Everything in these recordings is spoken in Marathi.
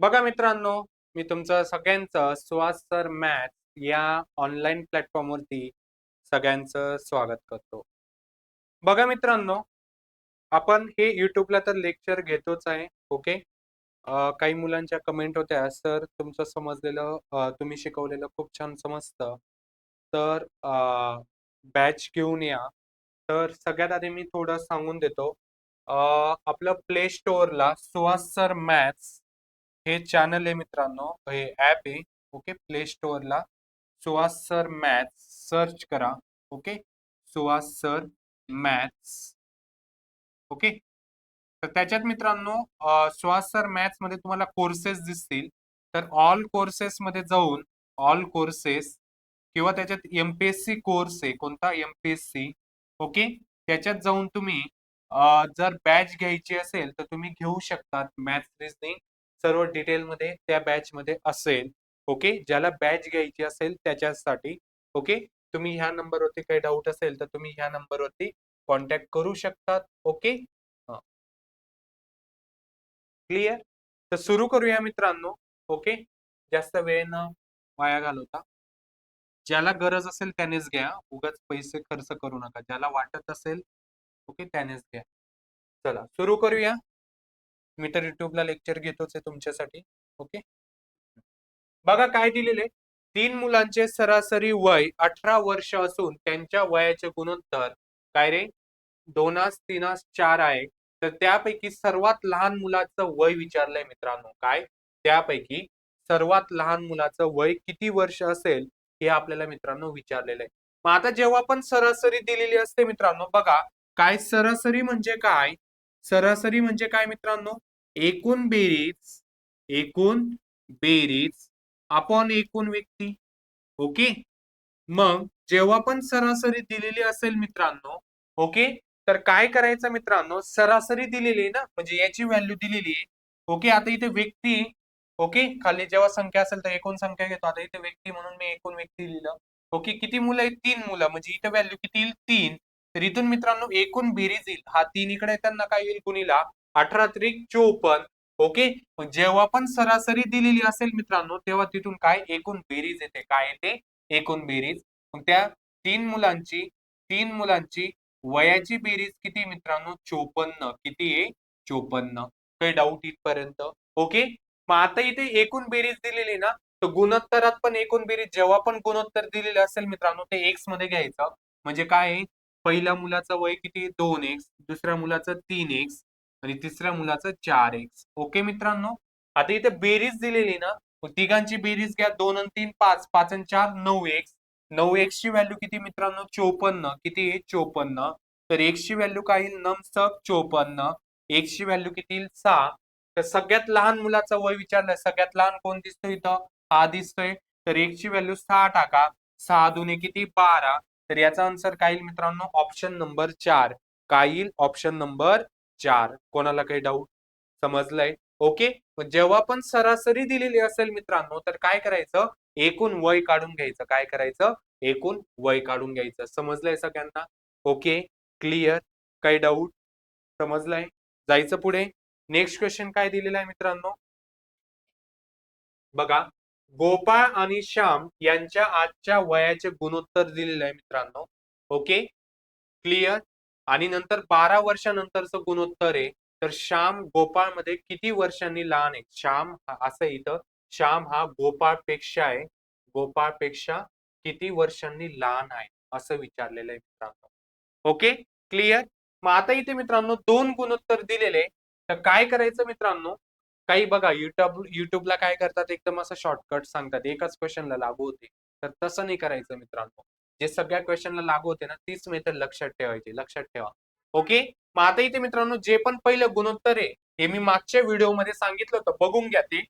बघा मित्रांनो मी तुमचं सगळ्यांचं सुहास सर मॅथ या ऑनलाईन प्लॅटफॉर्मवरती सगळ्यांचं स्वागत करतो. बघा मित्रांनो आपण हे युट्यूबला तर लेक्चर घेतोच आहे ओके काही मुलांच्या कमेंट होत्या सर तुमचं समजलेलं तुम्ही शिकवलेलं खूप छान समजतं. तर बॅच घेऊन या. तर सगळ्यात आधी मी थोडं सांगून देतो. आपलं प्ले स्टोअरला सुहास सर मॅथ्स हे चॅनल आहे मित्रांनो. हे ॲप आहे. ओके प्ले स्टोअरला सुहास सर मॅथ्स सर्च करा. Okay Suhas sir maths okay तर त्याच्यात मित्रांनो अ, सुहास सर मॅथ्समध्ये तुम्हाला कोर्सेस दिसतील. तर ऑल कोर्सेस मध्ये जाऊन ऑल कोर्सेस किंवा त्याच्यात एमपीएससी कोर्स आहे. कोणता? एमपीएससी ओके त्याच्यात जाऊन तुम्ही जर बॅच घ्यायची असेल तर तुम्ही घेऊ शकतात मॅथ्स रिजनिंग सर्व डिटेलमध्ये त्या बॅच मध्ये असेल ओके ज्याला बॅच घ्यायची असेल त्याच्यासाठी ओके तुम्ही ह्या नंबरवरती काही डाऊट असेल तर तुम्ही ह्या नंबरवरती कॉन्टॅक्ट करू शकतात ओके क्लिअर तर सुरू करूया मित्रांनो ओके जास्त वेळ न वाया घालवता. ज्याला गरज असेल त्यानेच घ्या. उगाच पैसे खर्च करू नका. ज्याला वाटत असेल ओके त्यानेच घ्या. चला सुरू करूया. मी तर युट्यूबला लेक्चर घेतोच आहे तुमच्यासाठी ओके? बघा काय दिलेले तीन मुलांचे सरासरी वय अठरा वर्ष असून त्यांच्या वयाचे गुणोत्तर काय रे? दोनास तीनास चार आहे. तर त्यापैकी सर्वात लहान मुलाचं वय विचारलंय मित्रांनो काय? त्यापैकी सर्वात लहान मुलाचं वय किती वर्ष असेल हे आपल्याला मित्रांनो विचारलेलं आहे मग आता जेव्हा पण सरासरी दिलेली असते मित्रांनो बघा काय सरासरी म्हणजे काय? सरासरी म्हणजे काय मित्रांनो? एकूण बेरीज एकूण बेरीज अपॉन एकूण व्यक्ती. ओके मग जेव्हा पण सरासरी दिलेली असेल मित्रांनो ओके तर काय करायचं मित्रांनो? सरासरी दिलेली आहे ना? म्हणजे याची व्हॅल्यू दिलेली आहे. ओके आता इथे व्यक्ती ओके खाली जेव्हा संख्या असेल तर एकूण संख्या घेतो. आता इथे व्यक्ती म्हणून मी एकूण व्यक्ती लिहिलं. ओके किती मुलं आहेत? तीन मुलं. म्हणजे इथे व्हॅल्यू किती येईल? तीन. तर इथून मित्रांनो एकूण बेरीज येईल. हा तीन इकडे त्यांना काय येईल? गुणीला. अठरा त्रिक चोपन्न. ओके मग जेव्हा पण सरासरी दिलेली असेल मित्रांनो तेव्हा तिथून काय? एकूण बेरीज येते. काय येते? एकूण बेरीज. मग त्या तीन मुलांची तीन मुलांची वयाची बेरीज किती मित्रांनो? चोपन्न. किती आहे? चोपन्न. काही डाऊट इथपर्यंत. ओके मग आता इथे एकूण बेरीज दिलेली ना तर गुणोत्तरात पण एकूण बेरीज. जेव्हा पण गुणोत्तर दिलेले असेल मित्रांनो ते एक्समध्ये घ्यायचं. म्हणजे काय आहे? पहिल्या मुलाचं वय किती? दोन एक्स दुसऱ्या मुलाचं तीन एक्स आणि तिसऱ्या मुलाचं चार एक्स ओके मित्रांनो? आता इथे बेरीज दिलेली ना तिघांची बेरीज घ्या. दोन आणि तीन पाच. पाच आणि चार नऊ एक्स नऊ एक्स ची व्हॅल्यू किती मित्रांनो? चोपन्न. किती आहे? चोपन्न. तर एक्स ची व्हॅल्यू काय येईल? नमसक चोपन्न. एक्स ची व्हॅल्यू किती येईल? सहा. तर सगळ्यात लहान मुलाचं वय विचारलंय. सगळ्यात लहान कोण दिसतोय इथं? हा दिसतोय. तर एक्स ची व्हॅल्यू सहा टाका. सहा दुने किती? बारा. तर याचा आन्सर काय येईल मित्रांनो? ऑप्शन नंबर चार. काय येईल? ऑप्शन नंबर चार. कोणाला काही डाऊट समजलंय? ओके जेव्हा पण सरासरी दिलेली असेल मित्रांनो तर काय करायचं? एकूण वय काढून घ्यायचं. काय करायचं? एकूण वय काढून घ्यायचं. समजलंय सगळ्यांना? ओके क्लिअर काही डाऊट समजलंय? जायचं पुढे? नेक्स्ट क्वेश्चन काय दिलेला आहे मित्रांनो? बघा. गोपाळ आणि श्याम यांच्या आजच्या वयाचे गुणोत्तर दिलेलं आहे मित्रांनो. ओके क्लिअर आणि नंतर बारा वर्षानंतरचं गुणोत्तर आहे. तर श्याम गोपाळमध्ये किती वर्षांनी लहान आहे? श्याम असं इथं. श्याम हा गोपाळपेक्षा आहे. गोपाळपेक्षा किती वर्षांनी लहान आहे? असं विचारलेलं आहे मित्रांनो. ओके? क्लिअर? मग आता इथे मित्रांनो दोन गुणोत्तर दिलेले. तर काय करायचं मित्रांनो? काही बघा युट्यूब युट्यूबला काय करतात? एकदम असं शॉर्टकट सांगतात. एकाच क्वेश्चनला लागू होते. तर तसं नाही करायचं मित्रांनो. जे सगळ्या क्वेश्चनला लागू होते ना तीच मेथड लक्षात ठेवायची लक्षात ठेवा. ओके मग आता इथे मित्रांनो जे पण पहिलं गुणोत्तर आहे हे मी मागच्या व्हिडिओमध्ये सांगितलं होतं. बघून घ्या ते.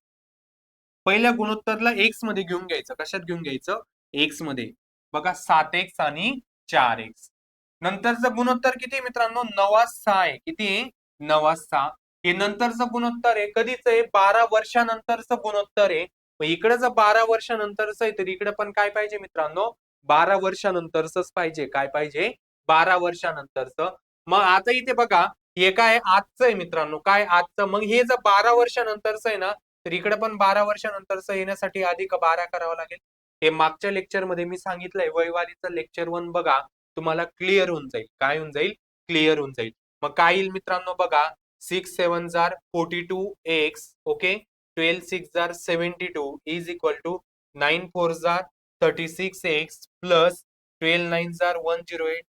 पहिल्या गुणोत्तरला एक्समध्ये घेऊन घ्यायचं. कशात घेऊन घ्यायचं? एक्समध्ये. बघा सात एक्स आणि चार एक्स नंतरचं गुणोत्तर किती मित्रांनो? नवा सहा आहे. किती नवा सहा. हे नंतरचं गुणोत्तर आहे. कधीच आहे? बारा वर्षानंतरचं गुणोत्तर आहे. इकडे जर बारा वर्षानंतरच आहे तर इकडे पण काय पाहिजे मित्रांनो? बारा वर्षानंतरच पाहिजे. काय पाहिजे? बारा वर्षानंतरच. मग आता इथे बघा हे काय आजचं आहे मित्रांनो? काय आजचं? मग हे जर बारा वर्षानंतरच आहे ना तर इकडे पण बारा वर्षानंतरच येण्यासाठी अधिक बारा करावं लागेल. हे मागच्या लेक्चरमध्ये मी सांगितलंय वैवारीचं लेक्चर वन बघा तुम्हाला क्लिअर होऊन जाईल. काय होऊन जाईल? क्लिअर होऊन जाईल. मग काय येईल मित्रांनो बघा six seven jar forty two x okay twelve six jar seventy two is equal to nine four jar thirty six x plus twelve nine jar one zero eight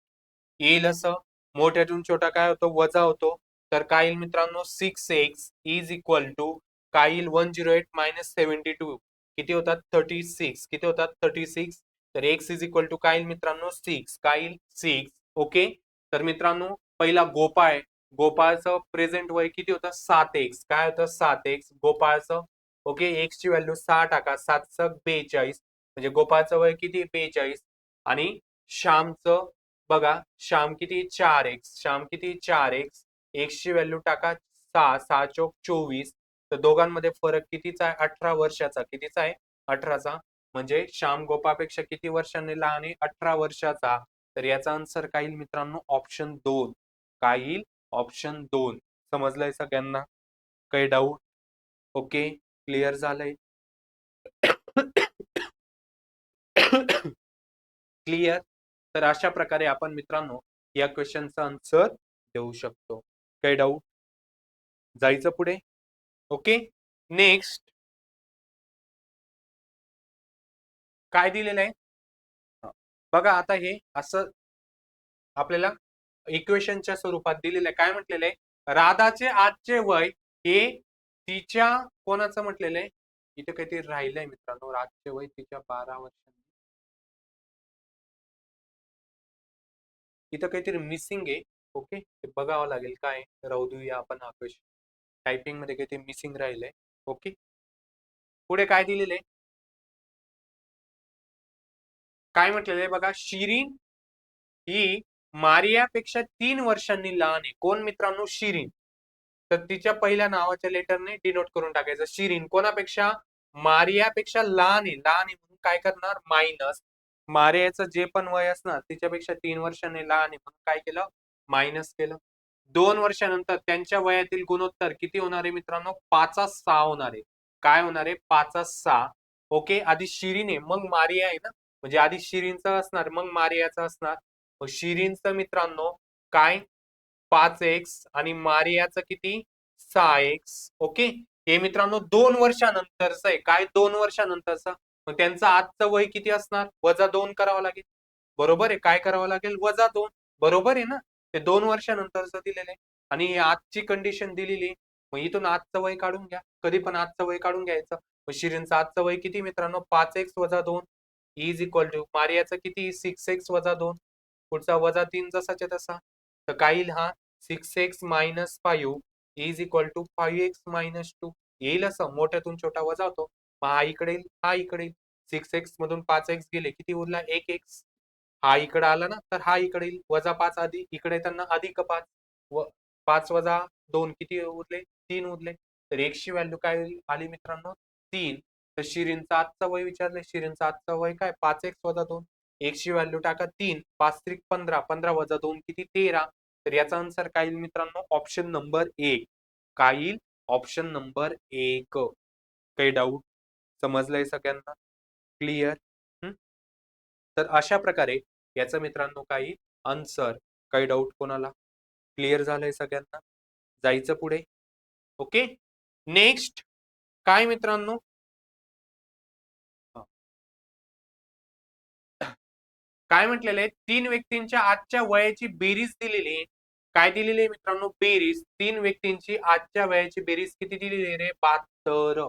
येईल असं. मोठ्यातून छोटा काय होतो? वजा होतो. तर काय येईल मित्रांनो? Six x is equal to काय येईल? One zero eight minus seventy two किती होतात? थर्टी सिक्स किती होतात? थर्टी सिक्स तर एक्स इज इक्वल टू काय येईल मित्रांनो? सिक्स काय येईल? सिक्स ओके तर मित्रांनो पहिला गोपाळ गोपाळचं प्रेझेंट वय किती होतं? सात एक्स काय होतं? सात एक्स गोपाळचं. ओके एक्सची व्हॅल्यू सहा टाका सात बेचाळीस. म्हणजे गोपाळचं वय किती? बेचाळीस. आणि श्यामचं बघा श्याम किती? चार एक्स. श्याम किती? चार एक्स. एक्सची व्हॅल्यू टाका सहा सहा चौक चोवीस. तर दोघांमध्ये फरक कितीचा आहे? अठरा वर्षाचा. कितीचा आहे? अठराचा. म्हणजे श्याम गोपापेक्षा किती वर्षांनी लहान आहे? अठरा वर्षाचा. तर याचा आन्सर काय येईल मित्रांनो? ऑप्शन दोन. काय येईल? ऑप्शन दोन. समजलंय सगळ्यांना? काही डाऊट ओके क्लिअर झालंय? क्लिअर तर अशा प्रकारे आपण मित्रांनो या क्वेश्चनचा आन्सर देऊ शकतो. काही डाऊट जायचं पुढे? ओके नेक्स्ट काय दिलेलं आहे? बघा आता हे असं आपल्याला इक्वेशनच्या स्वरूपात दिलेलं आहे. काय म्हटलेलं आहे? राधाचे आजचे वय हे तिच्या कोणाचं म्हटलेलं आहे? इथे काहीतरी राहिलंय मित्रांनो. राजचे वय तिच्या बारा वर्षांनी इथं काहीतरी मिसिंग आहे. ओके ते बघावं लागेल काय राहू देऊया आपण हा क्वेश्चन टायपिंगमध्ये काहीतरी मिसिंग राहिलंय. ओके पुढे काय दिलेलं आहे? काय म्हटलेलं आहे बघा? शिरीन ही मारियापेक्षा तीन वर्षांनी लहान आहे. कोण मित्रांनो? शिरीन. तर तिच्या पहिल्या नावाच्या लेटरने डिनोट करून टाकायचं. शिरीन कोणापेक्षा? मारियापेक्षा लहान आहे. लहान आहे म्हणून काय करणार? मायनस मारियाचं जे पण वय असणार तिच्यापेक्षा तीन वर्षाने लहान आहे. म्हणून काय केलं? मायनस केलं. दोन वर्षानंतर त्यांच्या वयातील गुणोत्तर किती होणार आहे मित्रांनो? पाचा सहा होणार आहे. काय होणार आहे? पाचा सहा. ओके? आधी शिरीन आहे मग मारिया आहे ना? म्हणजे आधी शिरीनचं असणार मग मारियाचं असणार. मग शिरीनचं मित्रांनो काय? पाच एक्स आणि मारियाचं किती? सहा एक्स. ओके? हे मित्रांनो दोन वर्षानंतरच आहे. काय दोन वर्षानंतरचं? मग त्यांचं आजचं वय किती असणार? वजा दोन करावं लागेल. बरोबर आहे? काय करावं लागेल? वजा दोन. बरोबर आहे ना? ते दोन वर्षानंतरच दिलेलं. आहे आणि आजची कंडिशन दिलेली मग इथून आजचं वय काढून घ्या. कधी पण आजचं वय काढून घ्यायचं. मग शिरींचं आजचं वय किती मित्रांनो? पाच एक्स वजा दोन. इज इक्वल टू मारियाचं किती? सिक्स एक्स वजा दोन. पुढचा वजा तीन जसाच्या तसा. तर काही हा six x minus five is equal to five x minus two येईल असं. मोठ्यातून छोटा वजा होतो. मग हा इकडे येईल हा इकडे. येईल सिक्स एक्स मधून पाच एक्स गेले किती उरला? एक एक्स हा इकडे आला ना तर हा इकडे येईल. वजा पाच आधी इकडे त्यांना अधिक पाच? व पाच वजा दोन किती उरले? तीन उरले. तर एकशी व्हॅल्यू काय होईल? आली मित्रांनो तीन. तर शिरींचा आजचा वय विचारले शिरींचा आजचा वय काय? पाच एक्स वजा दोन. एकशे व्हॅल्यू टाका तीन. पाच त्रिक पंधरा. पंधरा वजा दोन किती? तेरा. तर याचा आन्सर काय येईल मित्रांनो? ऑप्शन नंबर एक. काय येईल? ऑप्शन नंबर एक. काही डाऊट समजलंय सगळ्यांना? क्लिअर तर अशा प्रकारे याचं मित्रांनो काही आन्सर काही डाऊट कोणाला? क्लिअर झालंय सगळ्यांना? जायचं पुढे? ओके नेक्स्ट काय मित्रांनो? काय म्हटलेलं आहे? तीन व्यक्तींच्या आजच्या वयाची बेरीज दिलेली आहे. काय दिलेली आहे मित्रांनो? बेरीज. तीन व्यक्तींची आजच्या वयाची बेरीज किती दिलेली रे? बहात्तर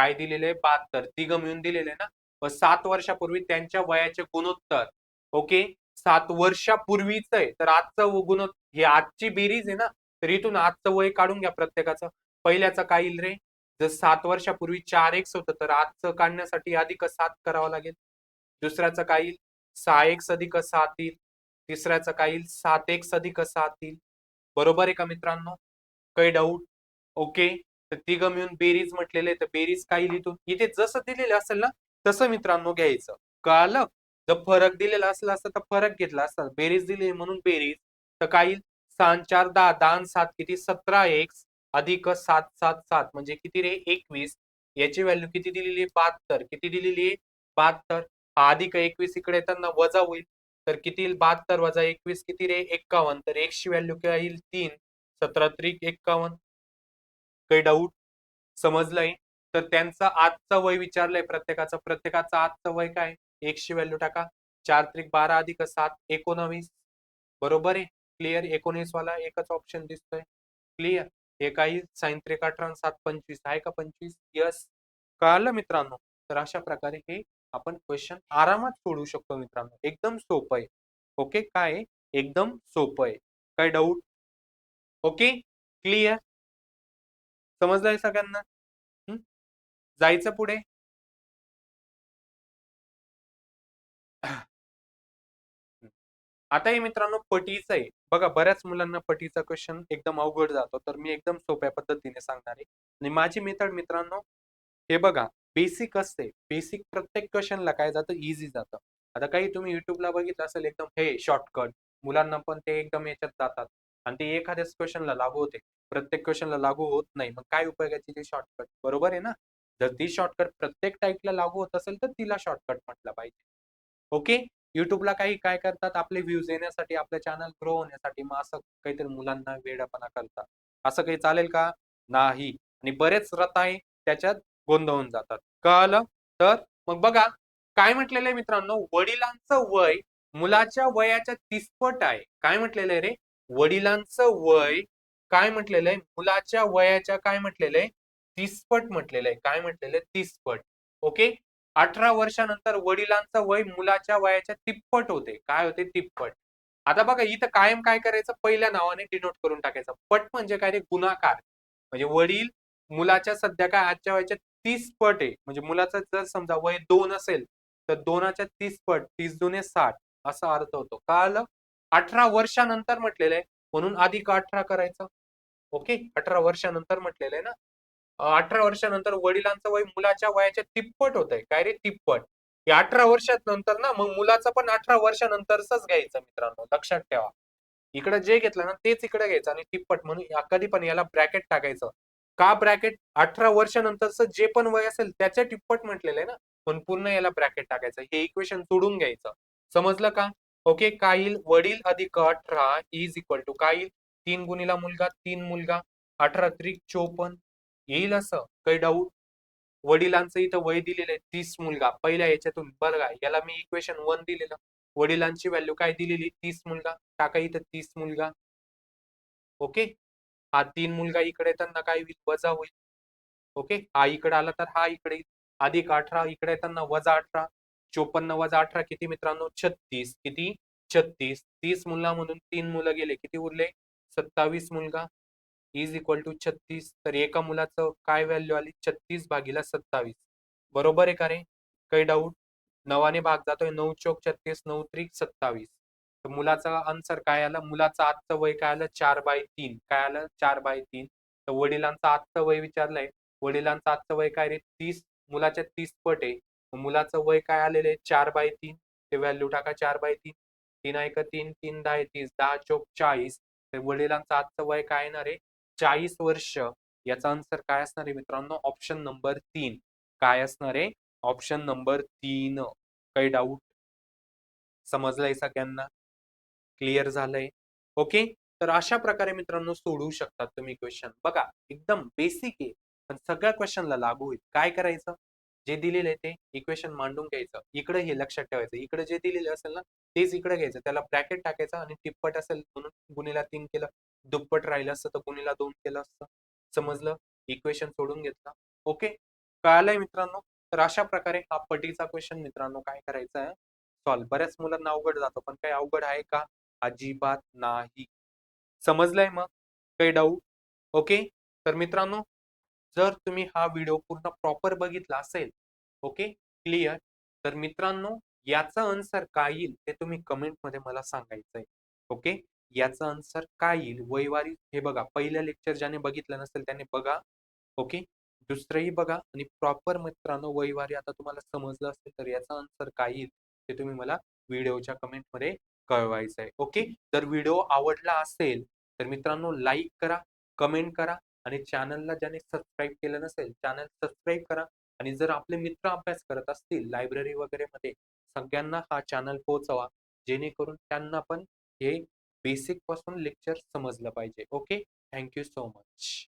काय दिलेलं आहे? बहात्तर. तिघ मिळून दिलेले ना? व सात वर्षापूर्वी त्यांच्या वयाचे गुणोत्तर. ओके? सात वर्षापूर्वीच आहे. तर आजचं गुणोत्तर हे आजची बेरीज आहे ना? तर इथून आजचं वय काढून घ्या प्रत्येकाचं. पहिल्याचं काय येईल रे? जर सात वर्षापूर्वी चार एक्स होतं तर आजचं काढण्यासाठी अधिक सात करावं लागेल. दुसऱ्याचं काय येईल? सहा एक्स अधिक सात येईल. तिसऱ्याचं काय येईल? सात एक्स अधिक सात येईल. बरोबर आहे का मित्रांनो? काही डाऊट ओके? तर तिघ मिळून बेरीज म्हटलेले तर बेरीज काय लिहितो. इथे जसं दिलेलं असेल ना तसं मित्रांनो घ्यायचं. कळालं? जर फरक दिलेला असला असता तर फरक घेतला असता. बेरीज दिली म्हणून बेरीज. तर काय येईल सहा चार दहा दहा सात किती? सतरा एक्स अधिक सात सात सात. म्हणजे किती रे? एकवीस. याची व्हॅल्यू किती दिलेली आहे? बहात्तर. किती दिलेली आहे? बहात्तर. हा अधिक एकवीस इकडे येताना वजा होईल. तर किती बहात्तर वजा एकवीस किती रे? एक्कावन्न तर एकशे व्हॅल्यू काय येईल? तीन. सतरा त्रिक एक्कावन्न काही डाऊट समजलंय तर त्यांचा आजचं वय विचारलंय प्रत्येकाचं. प्रत्येकाचं आजचं वय काय? एकशे व्हॅल्यू टाका. चार त्रिक बारा अधिक सात एकोणावीस. बरोबर आहे? क्लिअर एकोणीस वाला एकच ऑप्शन दिसतोय. क्लिअर हे काही साइन त्रिक अठरा सात पंचवीस आहे का पंचवीस? यस कळालं मित्रांनो? तर अशा प्रकारे हे आपण क्वेश्चन आरामात सोडवू शकतो मित्रांनो. एकदम सोपं आहे. ओके काय एकदम सोपं आहे. काय डाऊट ओके क्लिअर समजलंय सगळ्यांना? जायचं पुढे? आता हे मित्रांनो पटीचं आहे. बघा बऱ्याच मुलांना पटीचा क्वेश्चन एकदम अवघड जातो तर मी एकदम सोप्या पद्धतीने सांगणार आहे. आणि माझी मेथड मित्रांनो हे बघा बेसिक असते. बेसिक प्रत्येक क्वेश्चनला काय जातं? इझी जातं. आता काही तुम्ही युट्यूबला बघितलं असेल एकदम हे शॉर्टकट मुलांना पण ते एकदम याच्यात जातात. आणि ते एखाद्याच क्वेश्चनला लागू होते. प्रत्येक क्वेश्चनला लागू होत नाही. मग काय उपयोगाची ते शॉर्टकट बरोबर आहे ना? जर ती शॉर्टकट प्रत्येक टाईपला लागू होत असेल तर तिला शॉर्टकट म्हटलं पाहिजे. ओके? युट्यूबला काही काय करतात? आपले व्ह्यूज येण्यासाठी आपलं चॅनल ग्रो होण्यासाठी मग असं काहीतरी मुलांना वेडापणा करतात. असं काही चालेल का? नाही. आणि बरेच रथ आहे त्याच्यात गोंधळून जातात. कळलं? तर मग बघा काय म्हटलेलं आहे मित्रांनो? वडिलांचं वय मुलाच्या वयाच्या तिसपट आहे. काय म्हटलेलं आहे रे? वडिलांचं वय काय म्हटलेलं आहे मुलाच्या वयाच्या काय म्हटलेलं आहे तीसपट म्हटलेलं आहे काय म्हटलेलं आहे तीसपट. ओके? अठरा वर्षानंतर वडिलांचं वय मुलाच्या वयाच्या तिप्पट होते. काय होते? तिप्पट. आता बघा इथं कायम काय करायचं? पहिल्या नावाने डिनोट करून टाकायचं. पट म्हणजे काय रे? गुणाकार. म्हणजे वडील मुलाच्या सध्या काय आजच्या वयाच्या तीस पट आहे. म्हणजे मुलाचं जर समजा वय दोन असेल तर दोनाच्या तीस पट तीस दोने साठ असा अर्थ होतो. का आलं? अठरा वर्षानंतर म्हटलेलं आहे म्हणून अधिक अठरा करायचं? ओके? अठरा वर्षानंतर म्हटलेलं आहे ना? अठरा वर्षानंतर वडिलांचं वय मुलाच्या वयाच्या तिप्पट होत आहे काय रे तिप्पट? या अठरा वर्षात नंतर ना मग मुलाचं पण अठरा वर्षानंतरच घ्यायचं मित्रांनो. लक्षात ठेवा. इकडे जे घेतलं ना तेच इकडे घ्यायचं आणि तिप्पट. म्हणून कधी पण याला ब्रॅकेट टाकायचं. का ब्रॅकेट? अठरा वर्षानंतरच जे पण वय असेल त्याच्या तिप्पट म्हटलेलं आहे ना? पण पूर्ण याला ब्रॅकेट टाकायचं. हे इक्वेशन सोडून घ्यायचं. समजलं का? ओके? काय येईल वडील अधिक अठरा इज इक्वल टू काय येईल तीन गुणीला मुलगा तीन मुलगा अठरा त्रिक चोपन्न. येईल असं? काही डाऊट वडिलांचं इथं वय दिलेलं आहे तीस मुलगा. पहिल्या याच्यातून बघा याला मी इक्वेशन वन दिलेलं. वडिलांची व्हॅल्यू काय दिलेली? तीस मुलगा. टाका इथं तीस मुलगा. ओके हा तीन मुलगा इकडे येताना काय होईल? वजा होईल. ओके हा इकडे आला तर हा इकडे अधिक अठरा इकडे येताना वजा अठरा. चोपन्न वजा अठरा किती मित्रांनो? छत्तीस. किती? छत्तीस. तीस मुलामधून तीन मुलं गेले. किती उरले? सत्तावीस मुलगा इज इक्वल टू छत्तीस तर एका मुलाचं काय व्हॅल्यू आली? छत्तीस भागीला सत्तावीस. बरोबर आहे का रे? काही डाऊट नवाने भाग जातोय नऊ चौक छत्तीस नऊ त्रिक सत्तावीस. तर मुलाचा आन्सर काय आलं? मुलाचं आजचं वय काय आलं? चार बाय तीन. काय आलं? चार बाय तीन. तर वडिलांचं आजचं वय विचारलंय. वडिलांचं आजचं वय काय रे? तीस. मुलाच्या तीस पट आहे. मुलाचं वय काय आलेलं आहे? चार बाय तीन. ते व्हॅल्यू टाका चार बाय तीन. तीन ऐक तीन? तीन दहा तीस. दहा चौक चाळीस. वडिलांचा आजचं वय काय येणार आहे? चाळीस वर्ष. याचा आन्सर काय असणार आहे मित्रांनो? ऑप्शन नंबर तीन. काय असणार आहे? ऑप्शन नंबर तीन. काही डाऊट समजलंय सगळ्यांना? क्लिअर झालंय? ओके तर अशा प्रकारे मित्रांनो सोडवू शकतात तुम्ही क्वेश्चन बघा एकदम बेसिक आहे. पण सगळ्या क्वेश्चनला लागू होईल. काय करायचं? जे दिलेलं आहे ते इक्वेशन मांडून घ्यायचं. इकडे हे लक्षात ठेवायचं. इकडे जे दिलेले असेल ना तेच इकडे घ्यायचं. त्याला ब्रॅकेट टाकायचं आणि तिप्पट असेल म्हणून गुणीला तीन केलं. दुप्पट राहिलं असतं तर गुणीला दोन केलं असतं. समजलं? इक्वेशन सोडून घेतलं. ओके कळालंय मित्रांनो? तर अशा प्रकारे हा पटीचा क्वेश्चन मित्रांनो काय करायचा आहे सॉल्व बऱ्याच मुलांना अवघड जातो पण काही अवघड आहे का? अजिबात नाही. समजलंय मग? काही डाऊट ओके तर मित्रांनो जर तुम्ही हा व्हिडिओ पूर्ण प्रॉपर बघितला असेल ओके? क्लिअर. तर मित्रांनो याचा आन्सर काय येईल ते तुम्ही कमेंटमध्ये मला सांगायचं आहे. ओके? याचा आन्सर काय येईल? वैवारी हे बघा पहिलं लेक्चर ज्याने बघितलं नसेल त्याने बघा. ओके? दुसरंही बघा. आणि प्रॉपर मित्रांनो वैवारी आता तुम्हाला समजलं असेल तर याचा आन्सर काय येईल ते तुम्ही मला व्हिडिओच्या कमेंटमध्ये कळवायचं आहे. ओके? जर व्हिडिओ आवडला असेल तर मित्रांनो लाईक करा कमेंट करा आणि चॅनलला ज्याने सबस्क्राईब केलं नसेल चॅनल सबस्क्राईब करा. आणि जर आपले मित्र अभ्यास करत असतील लायब्ररी वगैरे मध्ये सगळ्यांना हा चॅनल पोहोचवा जेणेकरून त्यांना पण हे बेसिकपासून लेक्चर समजलं पाहिजे. Okay thank you so much